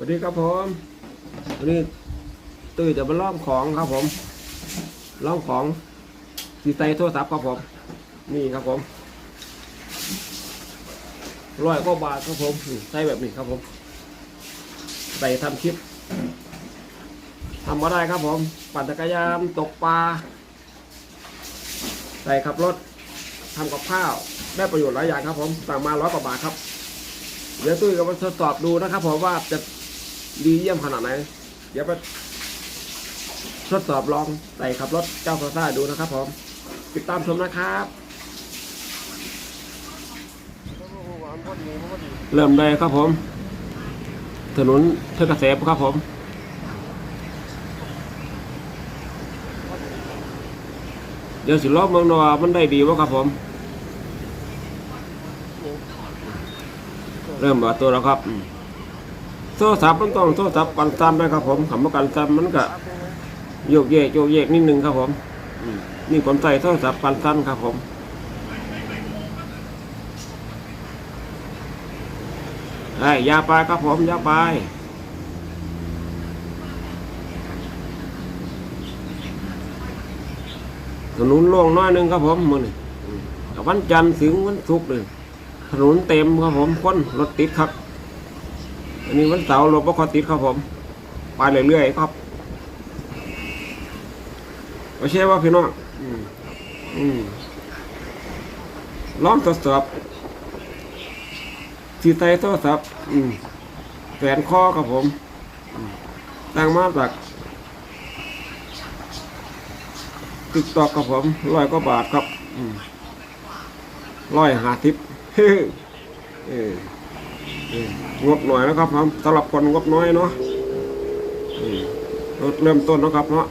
สวัสดีครับผมวันนี้ตุ้ยจะมาล่องของครับผมล่องของสีใส่โทรศัพท์ครับผม นี่ครับผมร้อยกว่าบาทครับผมใส่แบบนี้ครับผมใส่ทำคลิปทำมาได้ครับผม ปั่นจักรยานตกปลาใส่ขับรถทำกับข้าวได้ประโยชน์หลายอย่างครับผมสั่งมาร้อยกว่าบาทครับเดี๋ยวตุ้ยก็มาทดสอบดูนะครับผมว่าจะ ดีเยี่ยมขนาดไหน เดี๋ยวไปทดสอบลองใส่ขับรถเจ้าซาซ่าดูนะครับผมติดตามชมนะครับเริ่มได้ครับผม ถนนเพชรเกษมครับผมเดี๋ยวสิรอบเมืองนว่ามันได้ดีวะครับผม เริ่มมาตัวแล้วครับ อืมโซ่สับมันต้องโซ่สับกันซ้ำนะครับผมคำว่ากันซ้ำมันก็โยกเยกโยกเยกนิดนึงครับผมนี่ผมใส่โซ่สับกันซ้ำครับผมไอ้ยาไปครับผมยาไปถนนโล่งน้อยหนึงครับผมมือนี่วันจันทร์ถึงวันศุกร์เลยถนนเต็มครับผมคนรถติดครับ อันนี้วันเสาร์รถบ่คอติดครับผม ไปเรื่อยๆครับไม่ใช่ว่าพี่น้องอืมอืมลองทดสอบที่ใส่โทรศัพท์อืมแฝนคอครับผมตั้งมาจากติ๊กตอกครับผมร้อยกว่าบาทครับร้อยห้าทิปเออเออ งบหน่อยนะครับผมสำหรับคนงบน้อยเนาะเรถเริ่มต้นนะครับเนาะ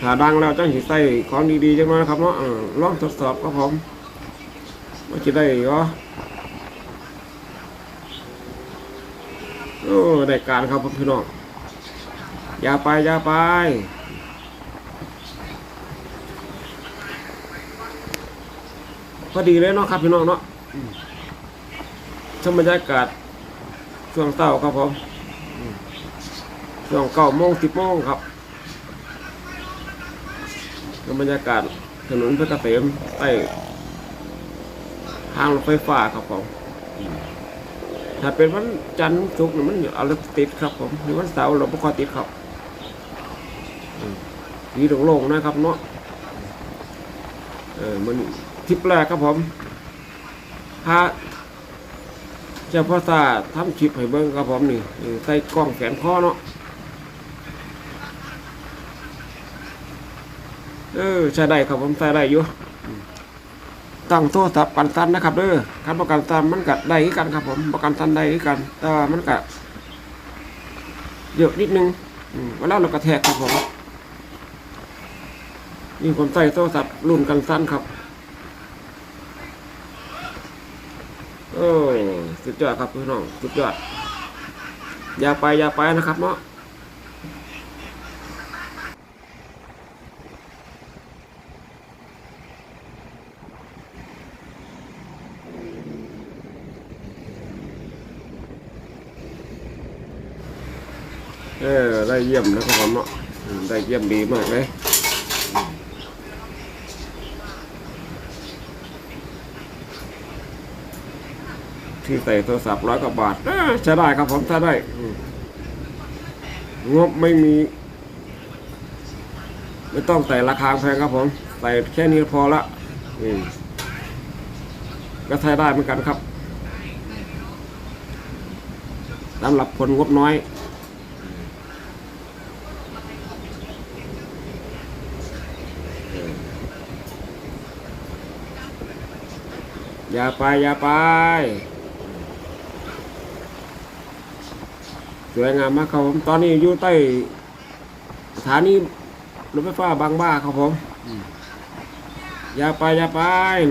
ถ้าดังแล้วจังสิใส่ของดีๆจังเลยนะครับเนาะเออลองทดสอบครับผมว่าจะได้เหรอโอ้ได้การครับพี่น้องอย่าไปอย่าไปพอดีเลยเนาะครับพี่น้องเนาะ ชมบรรยากาศช่วงเต้าครับผมช่วงเก้าโมงสิบโมงครับชมบรรยากาศถนนเพชรเกษมใต้ทางรถไฟฟ้าครับผมถ้าเป็นวันจันทร์ศุกร์นี่มันเอารถติดครับผมหรือวันเสาร์เราไม่ค่อยติดครับมดีโล่งๆนะครับเนาะเออมันทิปแรกครับผมพระ เจ้าพ่อตาทำคลิปให้เบิ้งครับผมนี่ใส่กล้องแขนพ่อเนาะเออใช้ได้ครับผมใช้ได้อยู่ตั้งโทรศัพท์กันตันนะครับเด้อการประกันตันมันกัได้กันครับผมประกันตันได้กันแต่มันกัเยอะนิดนึงเวลาเรากระแทกครับผมนี่ผมใส่โทรศัพท์รุ่นกันตันครับ โอ้ยสุดยอดครับพี่น้องสุดยอด อย่าไปอย่าไปนะครับเนาะเออได้เยี่ยมนะครับผมเนาะอืมได้เยี่ยมดีมากเลย ที่ใส่โทรศัพท์ร้อยกว่าบาทเอ้ใช้ได้ครับผมใช้ได้งบไม่มี ไม่ต้องใส่ราคาแพงครับผมใส่แค่นี้พอละอก็ใช้ได้เหมือนกันครับสำหรับคนงบน้อยอย่าไปอย่าไป วยงามมากครับผม ตอนนี้อยู่ใต้สถานีรถไฟฟ้าบางบ้าครับผมอย่าไปอย่าไป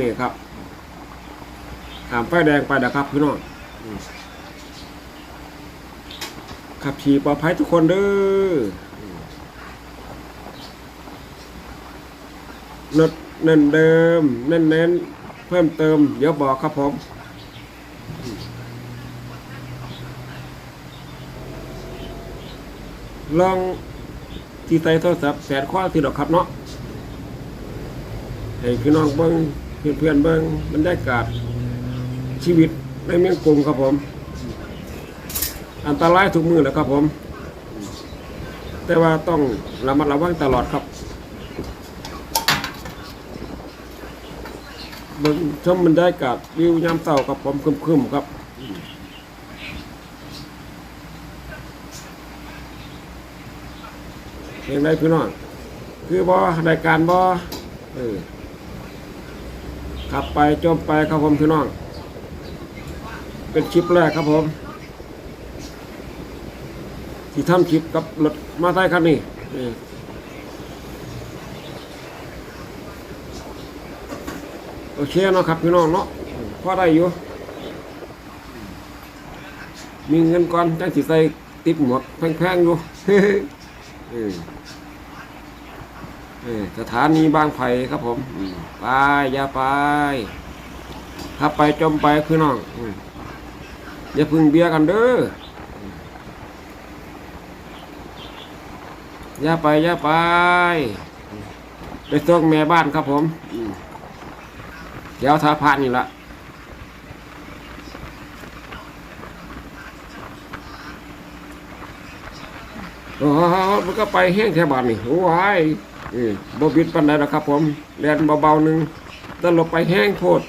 นี่ครับขามไฟแดงไปนะครับพี่น้องขับขี่ปลอดภัยทุกคนเด้ออืมรถเน้นเดิม เน้นเน้นเพิ่มเติม เดี๋ยวบอกครับผม ลองที่ใส่โทรศัพท์แสนข้อที่ดอกครับเนาะให้พี่น้องเบิ้งเพื่อนๆเบิ้งบรรยากาศชีวิตในเมืองกรุงครับผม อันตรายทุกมือแหล้วครับผม แต่ว่าต้องระมัดระวังตลอดครับเบิ่งชมบรรยากาศวิวยามเช้ากับผมครึมๆครับ เพลงได้พี่น้องคือบอรายการบอเออขับไปจมไปครับผมพี่น้อง เป็นคลิปแรกครับผม ที่ทำคลิปกับรถมาไซค์คันนี้โอเคเนาะครับพี่น้องเนาะพอได้อยู่ มีเงินก่อนจังสิใส่ติดหมวกแพงๆอยู่ เออเออสถานีบางไผ่ครับผมไปอย่าไปขับไปจมไปพี่น้องอย่าพึ่งเบียกันเด้ออย่าไปอย่าไป ไปส่งแม่บ้านครับผม เดี๋ยวทาพานนี่ละ โอ้โห มันก็ไปแห้งแค่บาทนี่โอ้ยเออบบิดปันไดแล้วครับผมแลนเบาๆหนึ่งแตลบไปแห้งโพด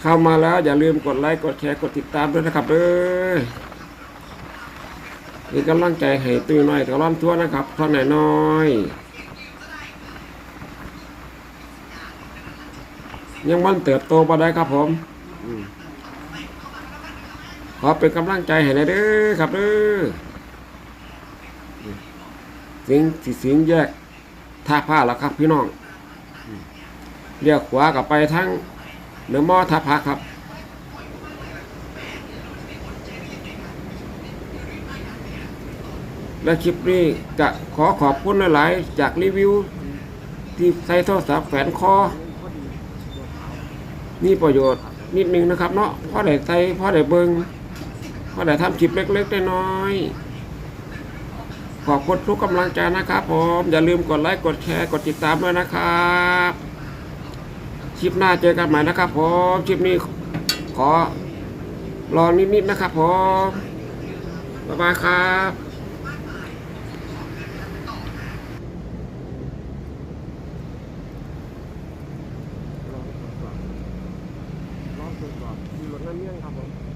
เข้ามาแล้วอย่าลืมกดไลค์กดแชร์กดติดตามด้วยนะครับเด้อเป็นกำลังใจให้ตุ้ยน้อยกับร้อนทั่วนะครับท่าไหนน้อย ยังมันเติบโตมาได้ครับผมขอเป็นกำลังใจให้หน่อยเด้อครับเด้อสิงสิสิงแยกท่าผ้าแล้วครับ พี่น้องเรียกขวากับไปทั้งเนื้อหม้อท่าผ้าครับและคลิปนี้จะขอขอบคุณหลาย ๆ จากรีวิว ที่ใส่โทรศัพท์แฝนคอ มีประโยชน์นิดนึงนะครับ เนาะพราะได้ใส่พราะได้เบิงพราะได้ทำคลิปเล็กๆน้อยๆขอบคุณทุกกำลังใจนะครับผมอย่าลืมกดไลค์กดแชร์กดติดตามด้วยนะครับคลิปหน้าเจอกันใหม่นะครับผมคลิปนี้ขอรอนิดๆนะครับผมบ๊ายบายครับ ลองตรวจสอบมีรถนั่นเมี่ยงครับผม